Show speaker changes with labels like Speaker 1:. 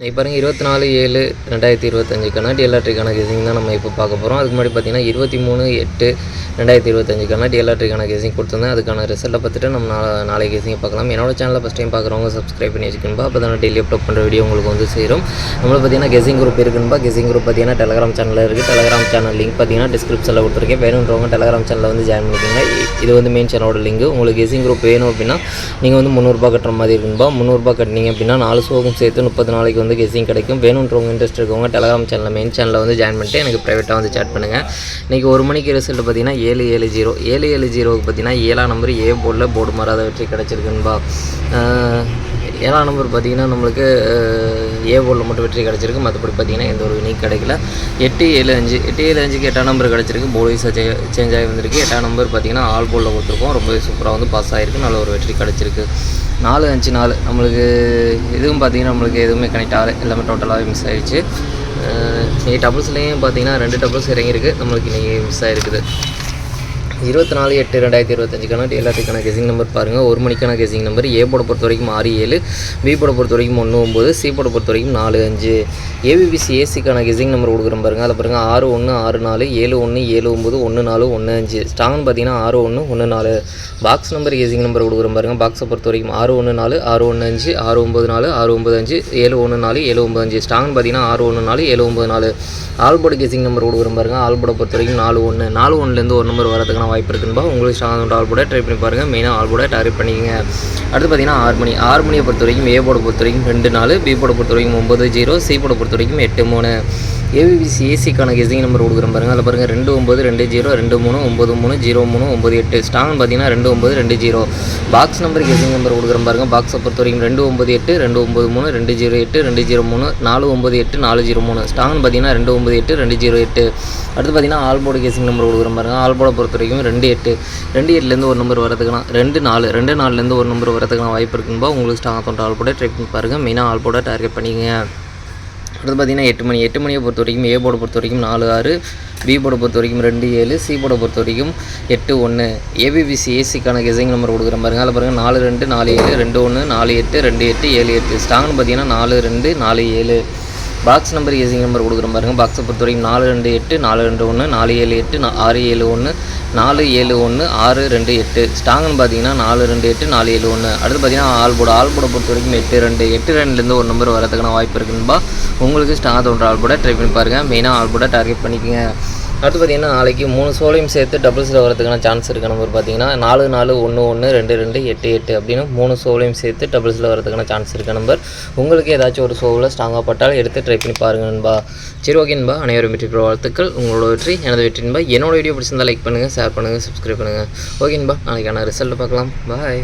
Speaker 1: இப்போ பாருங்கள் இருபத்தி நாலு ஏழு ரெண்டாயிரத்தி இருபத்தஞ்சுக்கான டிஎல்ஆர்டிக்கான கேசிங் தான் நம்ம இப்போ பார்க்க போகிறோம் அதுக்கு முன்னாடி பார்த்தீங்கன்னா இருபத்தி மூணு எட்டு ரெண்டாயிரத்தி இருபத்தஞ்சுக்கான டிஎல்ஆர்டிக்கான கேசிங் கொடுத்துருந்தேன். அதுக்கான ரிசல்ட்டை பார்த்துட்டு நம்ம நாளை நாளை கேசிங்கை பார்க்கலாம். என்னோட சேனலில் ஃபஸ்ட் டைம் பார்க்குறவங்க சப்ஸ்கிரைப் பண்ணி வச்சுக்கணும்பா. அப்போ தான் டெய்லி அப்லோட் பண்ணுற வீடியோ உங்களுக்கு வந்து சேரும். நம்மளுக்கு பார்த்தீங்கன்னா கெசிங் குரூப் இருக்குன்பா. கெசிங் குரூப் பார்த்தீங்கன்னா டெலகிராம் சேனலில் இருக்குது டெலகிராம் சேனல் லிங்க் பார்த்தீங்கன்னா டிஸ்கிரிப்ஷனில் கொடுத்துருக்கேன். வேணுன்றவங்க டெலகிராம் சேனலில் வந்து ஜாயின் பண்ணிக்கோங்க. இது வந்து மெயின் சேனலோட லிங்க் உங்களுக்கு கெசிங் குரூப் வேணும் அப்படின்னா நீங்கள் வந்து முந்நூறுரூபா கட்டுற மாதிரி இருக்குன்பா. முந்நூறுரூபா கட்டினீங்க அப்படின்னா நாலு சோகம் சேர்த்து முப்பது நாளைக்கு வந்து கெஸிங் கிடைக்கும். வேணுன்றவங்க இன்ட்ரெஸ்ட் இருக்கவங்க டெலகிராம் சேனலில் மெயின் சேனலில் வந்து ஜாயின் பண்ணிட்டு எனக்கு ப்ரைவேட்டாக வந்து சேட் பண்ணுங்கள் இன்றைக்கி ஒரு மணிக்கு ரிசல்ட் பார்த்தீங்கன்னா ஏழு ஏழு ஜீரோ. ஏழு ஏழு ஜீரோவுக்கு பார்த்தீங்கன்னா ஏழாம் நம்பர் ஏ போர்டில் போர்டு மாறாத வெற்றி கிடச்சிருக்குன்பா. ஏழாம் நம்பர் பார்த்தீங்கன்னா நம்மளுக்கு ஏ போர்டில் மட்டும் வெற்றி கிடச்சிருக்கு. மற்றபடி பார்த்தீங்கன்னா எந்த ஒரு வினிக் கிடைக்கல. எட்டு ஏழு அஞ்சு எட்டு ஏழு அஞ்சுக்கு எட்டாம் நம்பர் கிடச்சிருக்கு. போர்டு சேஞ்ச் ஆகி வந்திருக்கு. எட்டாம் நம்பர் பார்த்தீங்கன்னா ஆல் போர்டில் கொடுத்துருக்கோம். ரொம்பவே சூப்பராக வந்து பாஸ் ஆகிருக்கு நல்ல ஒரு வெற்றி கிடச்சிருக்கு. நாலு அஞ்சு நாலு. நம்மளுக்கு இதுவும் பார்த்தீங்கன்னா நம்மளுக்கு எதுவுமே கனெக்ட் ஆகலை. எல்லாமே டோட்டலாகவே மிஸ் ஆகிடுச்சு இன்றைக்கி டபுள்ஸ்லேயும் பார்த்தீங்கன்னா ரெண்டு டபுள்ஸ் இறங்கியிருக்கு. நம்மளுக்கு இன்றைக்கி மிஸ் ஆகிருக்குது இருபத்தி நாலு எட்டு ரெண்டாயிரத்தி இருபத்தஞ்சுக்கான எல்லாத்துக்கான கெசிங் நம்பர் பாருங்கள் ஒரு மணிக்கான கெசிங் நம்பர் ஏ போட பொறுத்த வரைக்கும் ஆறு ஏழு. பி போட பொறுத்த வரைக்கும் ஒன்று ஒம்பது சி போட பொறுத்த வரைக்கும் நாலு அஞ்சு. ஏபிபிசி ஏசிக்கான கெசிங் நம்பர் கொடுக்குறோம் பாருங்கள் அதில் பாருங்கள் ஆறு ஒன்று ஆறு நாலு ஏழு ஒன்று ஏழு ஒம்பது ஒன்று நாலு ஒன்று அஞ்சு. ஸ்ட்ராங்னு பார்த்தீங்கன்னா ஆறு ஒன்று ஒன்று நாலு. பாக்ஸ் நம்பர் கெசிங் நம்பர் கொடுக்குறோம் பாருங்கள் பாக்ஸை பொறுத்த வரைக்கும் ஆறு ஒன்று நாலு ஆறு ஒன்று அஞ்சு ஆறு ஒம்பது நாலு ஆறு ஒம்பது அஞ்சு ஏழு ஒன்று நாலு ஏழு ஒம்பது அஞ்சு. ஸ்ட்ராங்னு பார்த்தீங்கன்னா ஆறு ஒன்று நாலு ஏழு ஒம்பது நாலு. ஆல்போர்டு கெசிங் நம்பர் கொடுக்குறோம் பாருங்கள் ஆல்போர்டை பொறுத்த வரைக்கும் நாலு ஒன்று நாலு ஒன்றுலேருந்து ஒரு நம்பர் வரதுக்கான வாய்ப்பு இருக்குன்னு உங்களுக்கு ஸ்டாண்டர்ட் ஆல் போட ட்ரை பண்ணி பாருங்கள் மெயினாக ஆல்போர்டை டார்கெட் பண்ணிக்கங்க. அடுத்து பார்த்தீங்கன்னா ஆறு மணி. ஆறு மணியை பொறுத்த வரைக்கும் ஏ போட பொறுத்த வரைக்கும் ரெண்டு நாலு பி போட பொறுத்த வரைக்கும் ஒம்பது ஜீரோ சி போட பொறுத்த வரைக்கும் எட்டு மூணு. ஏபிபிசி ஏசிக்கான கெசிங் நம்பர் கொடுக்குறேன் பாருங்க. அதில் பாருங்கள் ரெண்டு ஒம்பது ரெண்டு ஜீரோ ரெண்டு மூணு ஒம்பது மூணு ஜீரோ மூணு ஒம்பது எட்டு. ஸ்டாங் பார்த்தீங்கன்னா ரெண்டு ஒம்பது ரெண்டு zero box number guessing number கொடுக்குறேன் பாருங்கள் பாக்ஸை பொறுத்த வரைக்கும் ரெண்டு ஒம்பது எட்டு ரெண்டு ஒம்பது மூணு ரெண்டு ஜீரோ எட்டு ரெண்டு ஜீரோ மூணு நாலு ஒம்பது எட்டு நாலு ஜீரோ மூணு. ஸ்டாங் பார்த்தீங்கன்னா ரெண்டு ஒம்பது எட்டு ரெண்டு ஜீரோ எட்டு. அடுத்து பார்த்தீங்கன்னா ஆல்போர்டு கேசிங் நம்பர் கொடுக்குறேன் பாருங்கள் ஆல்போர்டை பொறுத்த வரைக்கும் ரெண்டு எட்டு. ரெண்டு எட்டுலேருந்து ஒரு நம்பர் வரதுக்குனா ரெண்டு நாலு ரெண்டு நாலுலேருந்து ஒரு நம்பர் வரதுக்கான வாய்ப்பு இருக்கும்போது உங்களுக்கு ஸ்டாங் அக்கௌண்ட் ஆல்போர்டை ட்ரை பண்ணி பாருங்கள் மெயினாக ஆல்போர்டை டார்கெட் பண்ணிக்கங்க. அடுத்து பார்த்திங்கன்னா எட்டு மணி. எட்டு மணியை பொறுத்த வரைக்கும் ஏ போர்டை பொறுத்த வரைக்கும் நாலு ஆறு பி போர்டை பொறுத்த வரைக்கும் ரெண்டு ஏழு சி போர்டை பொறுத்த வரைக்கும் எட்டு ஒன்று ஏபிபிசி ஏசிக்கான கெசிங் நம்பர் கொடுக்குறேன் பாருங்க. அதில் பாருங்கள் நாலு ரெண்டு நாலு ஏழு ரெண்டு ஒன்று நாலு எட்டு ரெண்டு எட்டு ஏழு எட்டு. ஸ்டாங்னு பார்த்தீங்கன்னா நாலு ரெண்டு நாலு ஏழு. பாக்ஸ் நம்பர் ஏசிங் நம்பர் கொடுக்குறேன் பாருங்கள் பாக்ஸை பொறுத்தவரைக்கும் நாலு ரெண்டு எட்டு நாலு ரெண்டு ஒன்று நாலு ஏழு எட்டு ஆறு ஏழு ஒன்று நாலு ஏழு ஒன்று ஆறு ரெண்டு எட்டு. ஸ்டாங்குன்னு பார்த்தீங்கன்னா நாலு ரெண்டு எட்டு நாலு ஏழு ஒன்று அடுத்து பார்த்தீங்கன்னா ஆல்போட ஆல்போட பொறுத்த வரைக்கும் எட்டு ரெண்டு எட்டு ரெண்டுலேருந்து ஒரு நம்பர் வரதுக்கான வாய்ப்பு இருக்குன்பா. உங்களுக்கு ஸ்டாங் தோன்ற ஆல்போட ட்ரை பண்ணி பாருங்கள் மெயினாக ஆல்போட டார்கெட் பண்ணிக்கோங்க. அடுத்து பார்த்தீங்கன்னா நாளைக்கு மூணு சோலையும் சேர்த்து டபுள்ஸில் வரதுக்கான சான்ஸ் இருக்க. நம்பர் பார்த்தீங்கன்னா நாலு நாலு ஒன்று ஒன்று ரெண்டு ரெண்டு எட்டு எட்டு அப்படின்னு மூணு சோலையும் சேர்த்து டபுள்ஸில் வரதுக்கான சான்ஸ் இருக்க நம்பர் உங்களுக்கு ஏதாச்சும் ஒரு சோவில் ஸ்ட்ராங்காக பட்டால் எடுத்து ட்ரை பண்ணி பாருங்க நண்பா. சரி ஓகே நண்பா. அனைவரும் வெற்றி பெற வாழ்த்துக்கள். உங்களோட வெற்றி எனது வெற்றி நண்பா. என்னோட வீடியோ பிடிச்சிருந்தா லைக் பண்ணுங்கள் ஷேர் பண்ணுங்கள் சப்ஸ்கிரைப் பண்ணுங்கள் ஓகே நண்பா. நாளைக்கான ரிசல்ட் பார்க்கலாம். பாய்